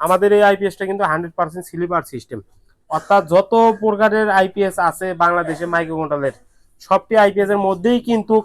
আমাদের এই আইপিএসটা কিন্তু হান্ড্রেড পার্সেন্ট স্লিপার সিস্টেম অর্থাৎ যত প্রকারের আইপিএস আছে বাংলাদেশে মাইক্রোকন্ট্রোলের সবটি আইপিএস এর মধ্যেই কিন্তু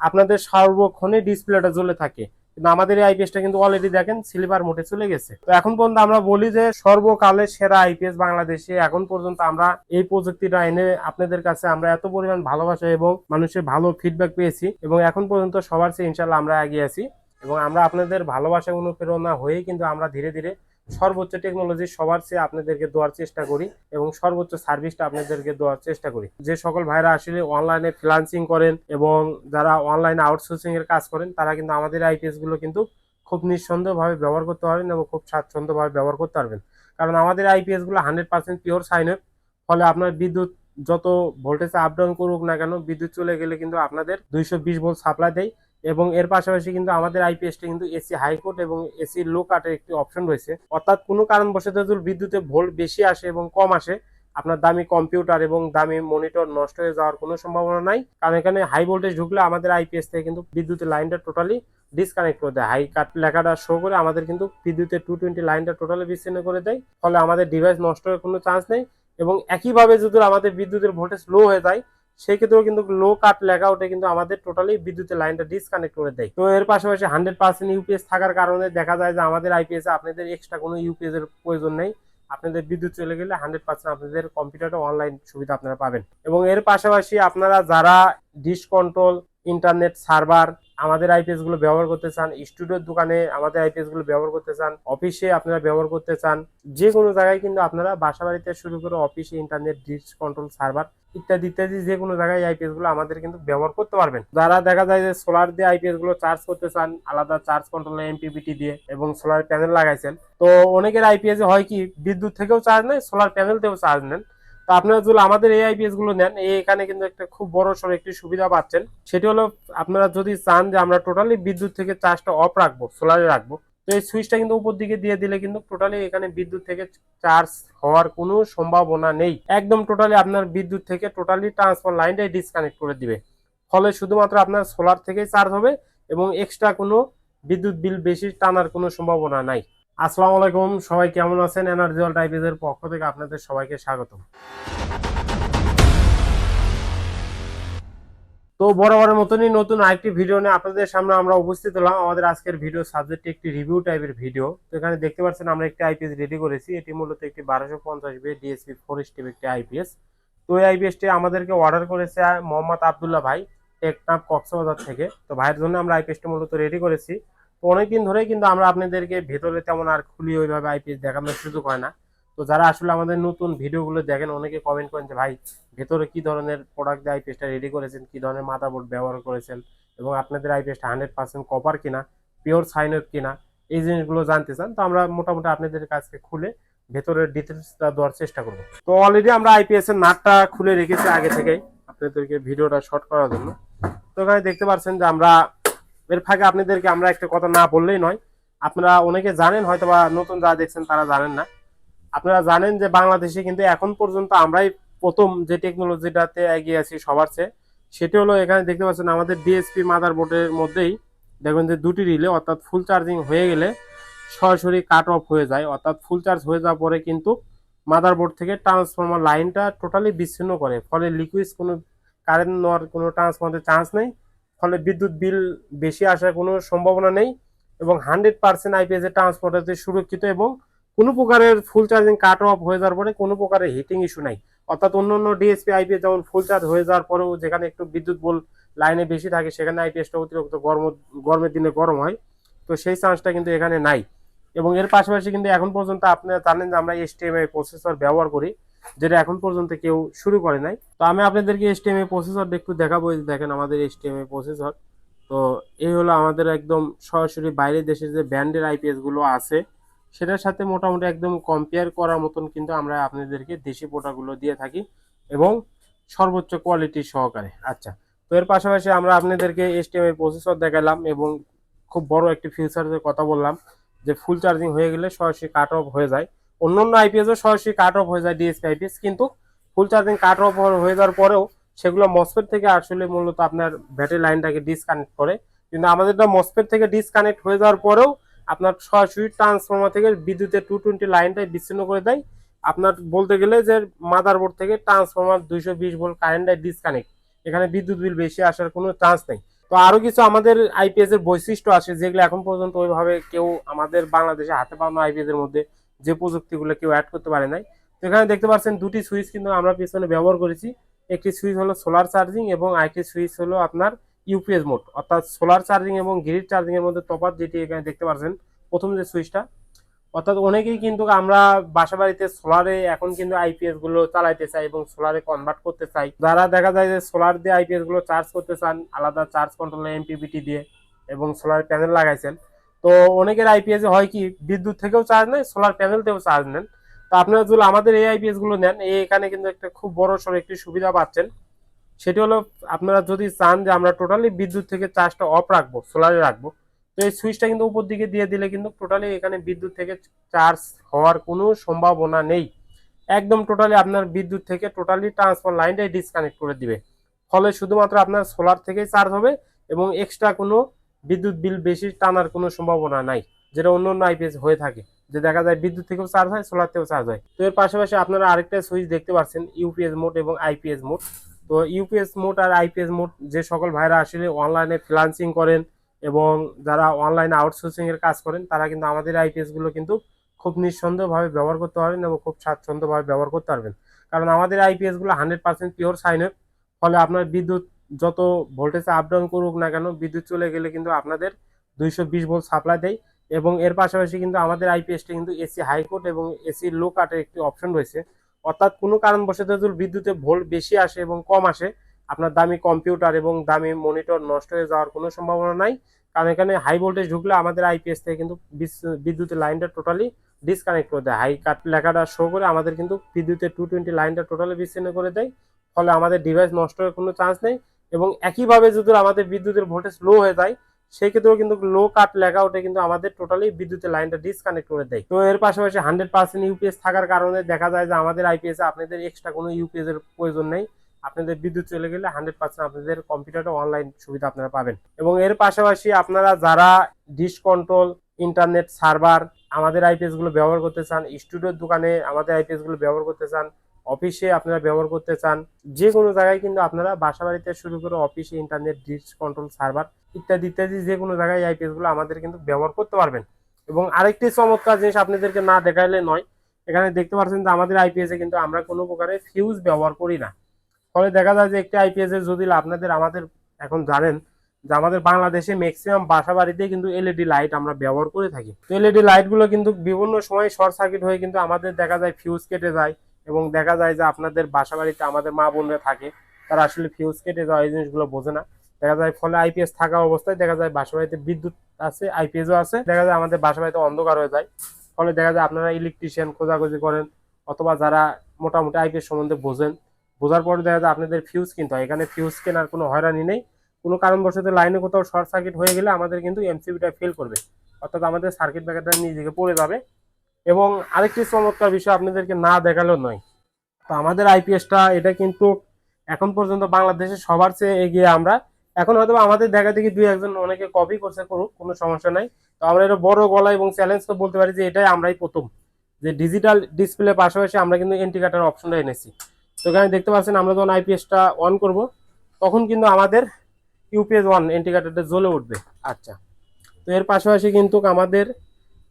আপনাদের সর্বক্ষণে ডিসপ্লেটা জ্বলে থাকে। কিন্তু আমাদের এই আইপিএসটা কিন্তু অলরেডি দেখেন সিলভার মোটে চলে গেছে। তো এখন পর্যন্ত আমরা বলি যে সর্বকালের সেরা আইপিএস বাংলাদেশে এখন পর্যন্ত আমরা এই প্রযুক্তিটা এনে আপনাদের কাছে আমরা এত পরিমাণ ভালোবাসা এবং মানুষের ভালো ফিডব্যাক পেয়েছি এবং এখন পর্যন্ত সবার চেয়ে ইনশাল্লাহ আমরা এগিয়ে আছি এবং আমরা আপনাদের ভালোবাসা অনুপ্রেরণা হয়েই কিন্তু আমরা ধীরে ধীরে সর্বোচ্চ টেকনোলজি সবার চেয়ে আপনাদেরকে দেওয়ার চেষ্টা করি এবং সর্বোচ্চ সার্ভিসটা আপনাদেরকে দেওয়ার চেষ্টা করি। যে সকল ভাইরা আসলে অনলাইনে ফ্রিলান্সিং করেন এবং যারা অনলাইনে আউটসোর্সিং এর কাজ করেন, তারা কিন্তু আমাদের আইপিএসগুলো কিন্তু খুব নিঃসন্দেহভাবে ব্যবহার করতে পারবেন এবং খুব স্বাচ্ছন্দ্যভাবে ব্যবহার করতে পারবেন। কারণ আমাদের আইপিএসগুলো হান্ড্রেড পার্সেন্ট পিওর সাইন ফলে আপনার বিদ্যুৎ যত ভোল্টেজ আপ ডাউন করুক না কেন, বিদ্যুৎ চলে গেলে কিন্তু আপনাদের দুইশো বিশ ভোল্ট সাপ্লাই দেয়। এবং এর পাশাপাশি কিন্তু আমাদের আইপিএসটা কিন্তু এসি হাইকোর্ট এবং এসি লো কাটের একটি অপশন রয়েছে। অর্থাৎ কোনো কারণবশত যদি বিদ্যুতে ভোল্ট বেশি আসে এবং কম আসে, আপনার দামি কম্পিউটার এবং দামি মনিটর নষ্ট হয়ে যাওয়ার কোনো সম্ভাবনা নাই। কারণ এখানে হাই ভোল্টেজ ঢুকলে আমাদের আইপিএস থেকে কিন্তু বিদ্যুতের লাইনটা টোটালি ডিসকানেক্ট করে দেয়। হাই কাট লেখাটা শো করে আমাদের কিন্তু বিদ্যুতের টু টোয়েন্টি লাইনটা টোটালি বিচ্ছিন্ন করে দেয়। ফলে আমাদের ডিভাইস নষ্ট হওয়ার কোনো চান্স নেই এবং একইভাবে যদি আমাদের বিদ্যুতের ভোল্টেজ লো হয়ে যায় সেক্ষেত্রেও কিন্তু লো কাট লেখা ওঠে কিন্তু আমাদের টোটালি বিদ্যুতের লাইনটা ডিসকানেক্ট করে দেয়। তো এর পাশাপাশি হান্ড্রেড পার্সেন্ট ইউপিএস থাকার কারণে দেখা যায় যে আমাদের আইপিএস আপনাদের এক্সট্রা কোনো ইউপিএস এর প্রয়োজন নেই। আপনাদের বিদ্যুৎ চলে গেলে হান্ড্রেড পার্সেন্ট আপনাদের কম্পিউটারে অনলাইন সুবিধা আপনারা পাবেন। এবং এর পাশাপাশি আপনারা যারা ডিশ কন্ট্রোল ইন্টারনেট সার্ভার আমাদের আইপিএসগুলো ব্যবহার করতে চান স্টুডিওর দোকানে আমাদের আইপিএসগুলো ব্যবহার করতে চান অফিসে আপনারা ব্যবহার করতে চান, যে কোনো জায়গায় কিন্তু আপনারা বাসা বাড়িতে শুরু করে অফিসে ইন্টারনেট ডিশ কন্ট্রোল সার্ভার ইত্যাদি ইত্যাদি, যে কোনো জায়গায় আইপিএসগুলো আমাদের কিন্তু ব্যবহার করতে পারবেন। যারা দেখা যায় যে সোলার দিয়ে আইপিএসগুলো চার্জ করতে চান, আলাদা চার্জ কন্ট্রোল এমপিবিটি দিয়ে এবং সোলার প্যানেল লাগাইছেন, তো অনেকের আইপিএস হয় কি, বিদ্যুৎ থেকেও চার্জ নেয় সোলার প্যানেল থেকেও চার্জ নেন। তো আপনারা যদি আমাদের এই আইপিএসগুলো নেন এখানে কিন্তু একটা খুব বড় সড়ো একটি সুবিধা পাচ্ছেন। সেটি হলো আপনারা যদি চান যে আমরা টোটালি বিদ্যুৎ থেকে চার্জটা অফ রাখব সোলারে রাখব তো এই সুইচটা কিন্তু উপর দিকে দিয়ে দিলে কিন্তু টোটালি এখানে বিদ্যুৎ থেকে চার্জ হওয়ার কোনো সম্ভাবনা নেই। একদম টোটালি আপনার বিদ্যুৎ থেকে টোটালি ট্রান্সফার লাইনটাই ডিসকানেক্ট করে দিবে। ফলে শুধুমাত্র আপনার সোলার থেকেই চার্জ হবে এবং এক্সট্রা কোনো বিদ্যুৎ বিল বেশি টানার কোনো সম্ভাবনা নাই। আসসালামু আলাইকুম, সবাই কেমন আছেন? এনার্জি অল টাইপের পক্ষ থেকে আপনাদের সবাইকে স্বাগতম। তো বরাবরের মতনই নতুন আরেকটি ভিডিও নিয়ে আপনাদের সামনে আমরা উপস্থিত হলাম। আমাদের আজকের ভিডিও সাবজেক্ট একটি রিভিউ টাইপের ভিডিও তো এখানে দেখতে পাচ্ছেন আমরা একটি আইপিএস রেডি করেছি। এটি মূলত একটি বারোশো পঞ্চাশ বি ডিএসপি ফোর স্টেপ একটি আইপিএস তো এই আইপিএসটি আমাদেরকে অর্ডার করেছে মোহাম্মদ আবদুল্লাহ ভাই টেকনাপ কক্সবাজার থেকে। তো ভাইয়ের জন্য আমরা আইপিএসটি মূলত রেডি করেছি। তো অনেকদিন ধরেই কিন্তু আমরা আপনাদেরকে ভেতরে তেমন আর খুলি ওইভাবে আইপিএস দেখানোর সুযোগ হয় না। তো যারা আসলে আমাদের নতুন ভিডিওগুলো দেখেন, অনেকে কমেন্ট করেন যে, ভাই, ভেতরে কি ধরনের প্রোডাক্ট দিয়ে আইপিএসটা রেডি করেছেন? কি ধরনের মাদারবোর্ড ব্যবহার করেছেন? এবং আপনাদের আইপিএসটা হান্ড্রেড পার্সেন্ট কপার কিনা? পিওর সাইনের কিনা? এই জিনিসগুলো জানতে চান, তো আমরা মোটামুটি আপনাদের কাছে খুলে ভেতরের ডিটেলসটা দেওয়ার চেষ্টা করব। তো অলরেডি আমরা আইপিএস এর নাটটা খুলে রেখেছি আগে থেকেই, আপনাদেরকে ভিডিওটা শর্ট করার জন্য। তো এখানে দেখতে পাচ্ছেন যে, আমরা এর ফাঁকে আপনাদেরকে আমরা একটা কথা না বললেই নয়। আপনারা অনেকে জানেন হয়তো বা নতুন যারা দেখছেন তারা জানেন না। আপনারা জানেন যে বাংলাদেশে কিন্তু এখন পর্যন্ত আমরাই প্রথম যে টেকনোলজিটাতে এগিয়ে আছি সবার চেয়ে, সেটি হলো এখানে দেখতে পাচ্ছেন আমাদের ডিএসপি মাদার বোর্ডের মধ্যেই দেখবেন যে দুটি রিলে অর্থাৎ ফুল চার্জিং হয়ে গেলে সরাসরি কাট অফ হয়ে যায়। অর্থাৎ ফুল চার্জ হয়ে যাওয়ার পরে কিন্তু মাদার বোর্ড থেকে ট্রান্সফর্মার লাইনটা টোটালি বিচ্ছিন্ন করে। ফলে লিকুইড কোনো কারেন্ট নেওয়ার কোনো ট্রান্সফর্মারের চান্স নেই। ফলে বিদ্যুৎ বিল বেশি আসার কোনো সম্ভাবনা নেই এবং হান্ড্রেড পার্সেন্ট আইপিএস এর ট্রান্সপোর্ট হচ্ছে সুরক্ষিত এবং কোনো প্রকারের ফুল চার্জিং কাট অফ হয়ে যাওয়ার পরে কোনো প্রকারের হিটিং ইস্যু নাই। অর্থাৎ অন্য অন্য ডিএসপি আইপিএস যেমন ফুল চার্জ হয়ে যাওয়ার পরেও যেখানে একটু বিদ্যুৎ বল লাইনে বেশি থাকে, সেখানে আইপিএসটা অতিরিক্ত গরম, গরমের দিনে গরম হয়। তো সেই চান্সটা কিন্তু এখানে নাই। এবং এর পাশাপাশি কিন্তু এখন পর্যন্ত আপনারা জানেন যে আমরা এসটিএমআই প্রসেসর ব্যবহার করি, যেটা এখন পর্যন্ত কেউ শুরু করে নাই। তো আমি আপনাদেরকে এসটিএমআই প্রসেসর একটু দেখাবো দেখেন আমাদের এসটিএমআই প্রসেসর তো এই হলো আমাদের একদম সরাসরি বাইরের দেশের যে ব্যান্ডের আইপিএসগুলো আছে। সেটার সাথে মোটামুটি একদম কম্পেয়ার করার মতন কিন্তু আমরা আপনাদেরকে দেশি প্রোডাক্টগুলো দিয়ে থাকি এবং সর্বোচ্চ কোয়ালিটি সহকারে। আচ্ছা তো এর পাশাপাশি আমরা আপনাদেরকে এসটিএমআই প্রসেসর দেখালাম এবং খুব বড় একটি ফিউচারের কথা বললাম, যে ফুল চার্জিং হয়ে গেলে সরাসরি কাট অফ হয়ে যায়। অন্য অন্য আইপিএসও সরাসরি কাট অফ হয়ে যায় ডিএসপি আইপিএস কিন্তু ফুল চার্জিং কাট অফ হয়ে যাওয়ার পরেও সেগুলো মসপেট থেকে আসলে মূলত আপনার ব্যাটারি লাইনটাকে ডিসকানেক্ট করে। কিন্তু আমাদেরটা মসপেট থেকে ডিসকানেক্ট হয়ে যাওয়ার পরেও আপনার সরাসরি ট্রান্সফর্মার থেকে বিদ্যুতের টু টোয়েন্টি লাইনটাই বিচ্ছিন্ন করে দেয়। আপনার বলতে গেলে যে মাদারবোর্ড থেকে ট্রান্সফর্মার দুইশো বিশ ভোল্ট কারেন্টটাই ডিসকানেক্ট এখানে বিদ্যুৎ বিল বেশি আসার কোনো চান্স নেই। তো আরও কিছু আমাদের আইপিএস এর বৈশিষ্ট্য আছে, যেগুলো এখন পর্যন্ত ওইভাবে কেউ আমাদের বাংলাদেশে হাতে পাওয়া আইপিএস এর মধ্যে। যে প্রযুক্তিগুলো কেউ অ্যাড করতে পারে নাই। তো এখানে দেখতে পাচ্ছেন দুটি সুইচ কিন্তু আমরা পিছনে ব্যবহার করেছি। একটি সুইচ হলো সোলার চার্জিং এবং আরেকটি সুইচ হলো আপনার ইউপিএস মোড, অর্থাৎ সোলার চার্জিং এবং গ্রিড এর মধ্যে তফাৎ যেটি এখানে দেখতে পাচ্ছেন প্রথম যে সুইচটা। অর্থাৎ অনেকেই কিন্তু আমরা বাসা বাড়িতে সোলারে এখন কিন্তু আইপিএসগুলো চালাইতে চাই এবং সোলারে কনভার্ট করতে চাই। যারা দেখা যায় যে সোলার দিয়ে আইপিএসগুলো চার্জ করতে চান, আলাদা চার্জ কন্ট্রোল এমপিবিটি দিয়ে এবং সোলার প্যানেল লাগাইছেন, তো অনেকের আইপিএস হয় কি, বিদ্যুৎ থেকেও চার্জ নেয়, সোলার প্যানেল থেকেও চার্জ নেন। তো আপনারা যদি আমাদের এই আইপিএসগুলো নেন এখানে কিন্তু একটা খুব বড় সড়ো একটি সুবিধা পাচ্ছেন। সেটি হলো আপনারা যদি চান যে আমরা টোটালি বিদ্যুৎ থেকে চার্জটা অফ রাখব সোলারে রাখব, তো এই সুইচটা কিন্তু উপর দিকে দিয়ে দিলে কিন্তু টোটালি এখানে বিদ্যুৎ থেকে চার্জ হওয়ার কোনো সম্ভাবনা নেই। একদম টোটালি আপনার বিদ্যুৎ থেকে টোটালি ট্রান্সফার লাইনটাই ডিসকানেক্ট করে দিবে। ফলে শুধুমাত্র আপনার সোলার থেকেই চার্জ হবে এবং এক্সট্রা কোনো বিদ্যুৎ বিল বেশি টানার কোনো সম্ভাবনা নাই, যেটা অন্য অন্য আইপিএস হয়ে থাকে, যে দেখা যায় বিদ্যুৎ থেকেও চার্জ হয় সোলার থেকেও চার্জ হয়। তো এর পাশাপাশি আপনারা আরেকটা সুইচ দেখতে পাচ্ছেন ইউপিএস মোড এবং আইপিএস মোড তো ইউপিএস মোড আর আইপিএস মোড যে সকল ভাইরা আসলে অনলাইনে ফ্রিলান্সিং করেন এবং যারা অনলাইনে আউটসোর্সিং এর কাজ করেন, তারা কিন্তু আমাদের আইপিএসগুলো কিন্তু খুব নিঃসন্দেহভাবে ব্যবহার করতে পারবেন এবং খুব স্বাচ্ছন্দ্যভাবে ব্যবহার করতে পারবেন। কারণ আমাদের আইপিএসগুলো হান্ড্রেড পার্সেন্ট পিওর সাইন সাইনের ফলে আপনার বিদ্যুৎ যত ভোল্টেজে আপ ডাউন করুক না কেন, বিদ্যুৎ চলে গেলে কিন্তু আপনাদের দুইশো বিশ ভোল্ট সাপ্লাই দেয় এবং এর পাশাপাশি কিন্তু আমাদের আইপিএসটা কিন্তু এসি হাইকোর্ট এবং এসি লো কাটের একটি অপশন রয়েছে। অর্থাৎ কোনো কারণবশত যদি বিদ্যুতে ভোল্ট বেশি আসে এবং কম আসে, আপনার দামি কম্পিউটার এবং দামি মনিটর নষ্ট হয়ে যাওয়ার কোনো সম্ভাবনা নাই। কারণ এখানে হাই ভোল্টেজ ঢুকলে আমাদের আইপিএস থেকে কিন্তু বিদ্যুতের লাইনটা টোটালি ডিসকানেক্ট করে দেয়। হাই কাট লেখাটা শো করে আমাদের কিন্তু বিদ্যুতের টু টোয়েন্টি লাইনটা টোটালি বিচ্ছিন্ন করে দেয়। ফলে আমাদের ডিভাইস নষ্ট হওয়ার কোনো চান্স নেই এবং একইভাবে যদি আমাদের বিদ্যুতের ভোল্টেজ লো হয়ে যায় সেই ক্ষেত্রেও কিন্তু লো কাট লেখা ওটা কিন্তু আমাদের টোটালি বিদ্যুতের লাইনটা ডিসকানেক্ট করে দেয়। তো এর পাশাপাশি হান্ড্রেড পার্সেন্ট ইউপিএস থাকার কারণে দেখা যায় যে আমাদের আইপিএস আপনাদের এক্সট্রা কোনো ইউপিএস এর প্রয়োজন নেই। আপনাদের বিদ্যুৎ চলে গেলে হান্ড্রেড পার্সেন্ট আপনাদের কম্পিউটারে অনলাইন সুবিধা আপনারা পাবেন। এবং এর পাশাপাশি আপনারা যারা ডিশ কন্ট্রোল ইন্টারনেট সার্ভার আমাদের আইপিএসগুলো ব্যবহার করতে চান স্টুডিওর দোকানে আমাদের আইপিএসগুলো ব্যবহার করতে চান অফিসে আপনারা ব্যবহার করতে চান যে কোনো জায়গায় কিন্তু আপনারা বাসা বাড়িতে শুরু করে অফিসে ইন্টারনেট ডিশ কন্ট্রোল সার্ভার ইত্যাদি ইত্যাদি যে কোনো জায়গায় আইপিএসগুলো আমাদের কিন্তু ব্যবহার করতে পারবেন। এবং আরেকটি চমৎকার জিনিস আপনাদেরকে না দেখাইলে নয়, এখানে দেখতে পাচ্ছেন যে আমাদের আইপিএস কিন্তু আমরা কোনো প্রকারের ফিউজ ব্যবহার করি না। ফলে দেখা যায় যে একটি আইপিএস যদি আপনাদের, আমাদের এখন জানেন যে আমাদের বাংলাদেশে ম্যাক্সিমাম বাসা বাড়িতে কিন্তু এলইডি লাইট আমরা ব্যবহার করে থাকি। তো এলইডি লাইটগুলো কিন্তু বিভিন্ন সময় শর্ট সার্কিট হয়ে কিন্তু আমাদের দেখা যায় ফিউজ কেটে যায়। এবং দেখা যায় যে আপনাদের বাসা বাড়িতে আমাদের মা বোনরা থাকে, তারা আসলে ফিউজ কেটে যাওয়া এই জিনিসগুলো বোঝে না। দেখা যায় ফলে আইপিএস থাকা অবস্থায় দেখা যায় বাসা বাড়িতে বিদ্যুৎ আছে আইপিএসও আছে, দেখা যায় আমাদের বাসা বাড়িতে অন্ধকার হয়ে যায়। ফলে দেখা যায় আপনারা ইলেকট্রিশিয়ান খোঁজাখুঁজি করেন অথবা যারা মোটামুটি আইপিএস সম্বন্ধে বোঝেন, বোঝার পরে দেখা যায় আপনাদের ফিউজ কিনতে হয়। এখানে ফিউজ কেনার কোনো হয়রানি নেই। কোনো কারণবশত লাইনে কোথাও শর্ট সার্কিট হয়ে গেলে আমাদের কিন্তু এমসিবিটা ফেল করবে। অর্থাৎ আমাদের সার্কিট ব্রেকারটা নিজেকে পড়ে যাবে। এবং আরেকটি চমৎকার বিষয় আপনাদেরকে না দেখালেও নয়। তো আমাদের আইপিএসটা, এটা কিন্তু এখন পর্যন্ত বাংলাদেশে সবার চেয়ে এগিয়ে আমরা। এখন হয়তো আমাদের দেখা দেখি দুই একজন অনেকে কপি করছে, করুক, কোনো সমস্যা নাই। তো আমরা এটা বড় গলা এবং চ্যালেঞ্জ তো বলতে পারি যে এটাই আমরাই প্রথম। যে ডিজিটাল ডিসপ্লে পাশাপাশি আমরা কিন্তু ইন্ডিকেটার অপশনটা এনেছি। তো এখানে দেখতে পাচ্ছেন, আমরা যখন আইপিএসটা অন করব, তখন কিন্তু আমাদের ইউপিএস ওয়ান ইন্ডিকেটারটা জ্বলে উঠবে। আচ্ছা। তো এর পাশাপাশি কিন্তু আমাদের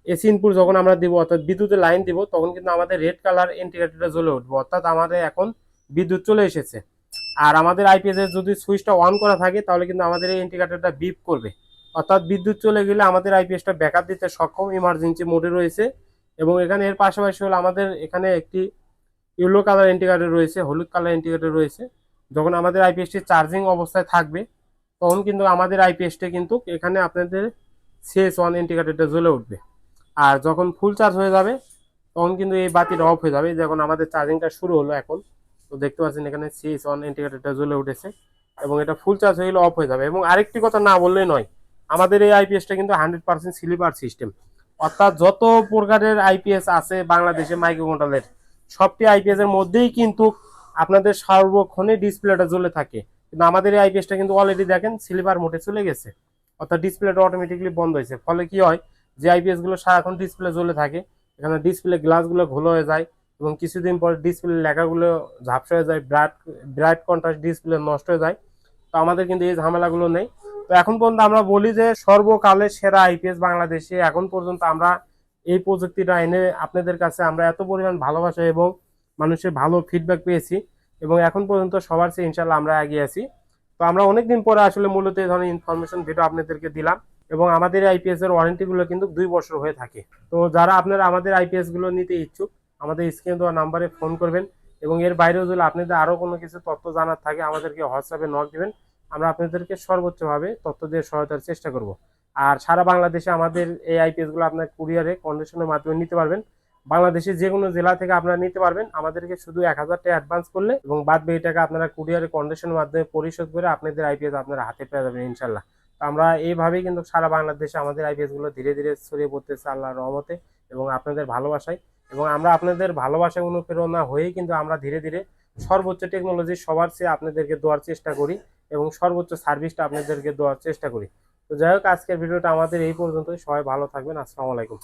এসি ইনপুট যখন আমরা দিব, অর্থাৎ বিদ্যুতের লাইন দিব, তখন কিন্তু আমাদের রেড কালার ইন্ডিকেটরটা জ্বলে উঠবে। অর্থাৎ আমাদের এখন বিদ্যুৎ চলে এসেছে। আর আমাদের আইপিএস এর যদি সুইচটা অন করা থাকে, তাহলে কিন্তু আমাদের এই ইন্ডিকেটরটা বিপ করবে। অর্থাৎ বিদ্যুৎ চলে গেলে আমাদের আইপিএসটা ব্যাকআপ দিতে সক্ষম ইমার্জেন্সি মোডে রয়েছে। এবং এখানে এর পাশাপাশি হলো আমাদের এখানে একটি ইয়েলো কালার ইন্ডিকেটর রয়েছে, হলুদ কালার ইন্ডিকেটর রয়েছে। যখন আমাদের আইপিএসটি চার্জিং অবস্থায় থাকবে, তখন কিন্তু আমাদের আইপিএসটা কিন্তু এখানে আপনাদের সিএস ওয়ান ইন্ডিকেটরটা জ্বলে উঠবে। আর যখন ফুল চার্জ হয়ে যাবে, তখন কিন্তু এই বাতিটা অফ হয়ে যাবে। যখন আমাদের চার্জিংটা শুরু হলো এখন। তো দেখতে পাচ্ছেন এখানে সিএস ওয়ান ইন্ডিকেটরটা জ্বলে উঠেছে এবং এটা ফুল চার্জ হয়ে গেলে অফ হয়ে যাবে। এবং আরেকটি কথা না বললেই নয়, আমাদের এই আইপিএসটা কিন্তু হান্ড্রেড পার্সেন্ট স্লিপার সিস্টেম অর্থাৎ যত প্রকারের আইপিএস আছে বাংলাদেশে মাইক্রো কন্ট্রোলের সবটি আইপিএস এর মধ্যেই কিন্তু আপনাদের সার্বক্ষণে ডিসপ্লেটা জ্বলে থাকে। কিন্তু আমাদের এই আইপিএসটা কিন্তু অলরেডি দেখেন স্লিপার মোটে চলে গেছে। অর্থাৎ ডিসপ্লেটা অটোমেটিকলি বন্ধ হয়েছে। ফলে কি হয় যে আইপিএসগুলো সারাক্ষণ ডিসপ্লে জ্বলে থাকে, এখানে ডিসপ্লে গ্লাসগুলো ঘোলো হয়ে যায় এবং কিছুদিন পর ডিসপ্লে লেখাগুলো ঝাপসা হয়ে যায় ব্রাইট ব্রাইট কন্ট্রাস্ট ডিসপ্লে নষ্ট হয়ে যায়। তো আমাদের কিন্তু এই ঝামেলাগুলো নেই। তো এখন পর্যন্ত আমরা বলি যে সর্বকালের সেরা আইপিএস বাংলাদেশে এখন পর্যন্ত আমরা এই প্রযুক্তিটা এনে আপনাদের কাছে আমরা এত পরিমাণ ভালোবাসা এবং মানুষের ভালো ফিডব্যাক পেয়েছি এবং এখন পর্যন্ত সবার চেয়ে ইনশাল্লাহ আমরা এগিয়ে আছি। তো আমরা অনেকদিন পরে আসলে মূলত এই ধরনের ইনফরমেশন ভিডিও আপনাদেরকে দিলাম। এবং আমাদের আইপিএস এর ওয়ারেন্টি গুলো কিন্তু দুই বছর হয়ে থাকে। তো যারা আপনারা আমাদের আইপিএসগুলো নিতে ইচ্ছুক, আমাদের স্ক্রিনে দেওয়া নাম্বারে ফোন করবেন এবং এর বাইরেও যদি আপনাদের আরও কোনো কিছু তথ্য জানার থাকে, আমাদেরকে হোয়াটসঅ্যাপে নক দিবেন। আমরা আপনাদেরকে সর্বোচ্চভাবে তথ্য দিয়ে সহায়তার চেষ্টা করব। আর সারা বাংলাদেশে আমাদের এই আইপিএসগুলো আপনার কুরিয়ারে কন্ডিশনের মাধ্যমে নিতে পারবেন। বাংলাদেশের যে কোনো জেলা থেকে আপনারা নিতে পারবেন। আমাদেরকে শুধু এক হাজার টাকা অ্যাডভান্স করলে এবং বাদ বাকি টাকা আপনারা কুরিয়ারে কন্ডিশনের মাধ্যমে পরিশোধ করে আপনাদের আইপিএস আপনারা হাতে পেয়ে যাবেন ইনশাল্লাহ। আমরা এইভাবেই কিন্তু সারা বাংলাদেশে আমাদের আইপিএসগুলো ধীরে ধীরে ছড়িয়ে পড়তেছে আল্লাহর রহমতে এবং আপনাদের ভালোবাসায়। এবং আমরা আপনাদের ভালোবাসায় অনুপ্রেরণা হয়েই কিন্তু আমরা ধীরে ধীরে সর্বোচ্চ টেকনোলজি সবার চেয়ে আপনাদেরকে দেওয়ার চেষ্টা করি এবং সর্বোচ্চ সার্ভিসটা আপনাদেরকে দেওয়ার চেষ্টা করি। তো যাই হোক, আজকের ভিডিওটা আমাদের এই পর্যন্তই। সবাই ভালো থাকবেন। আসসালামু আলাইকুম।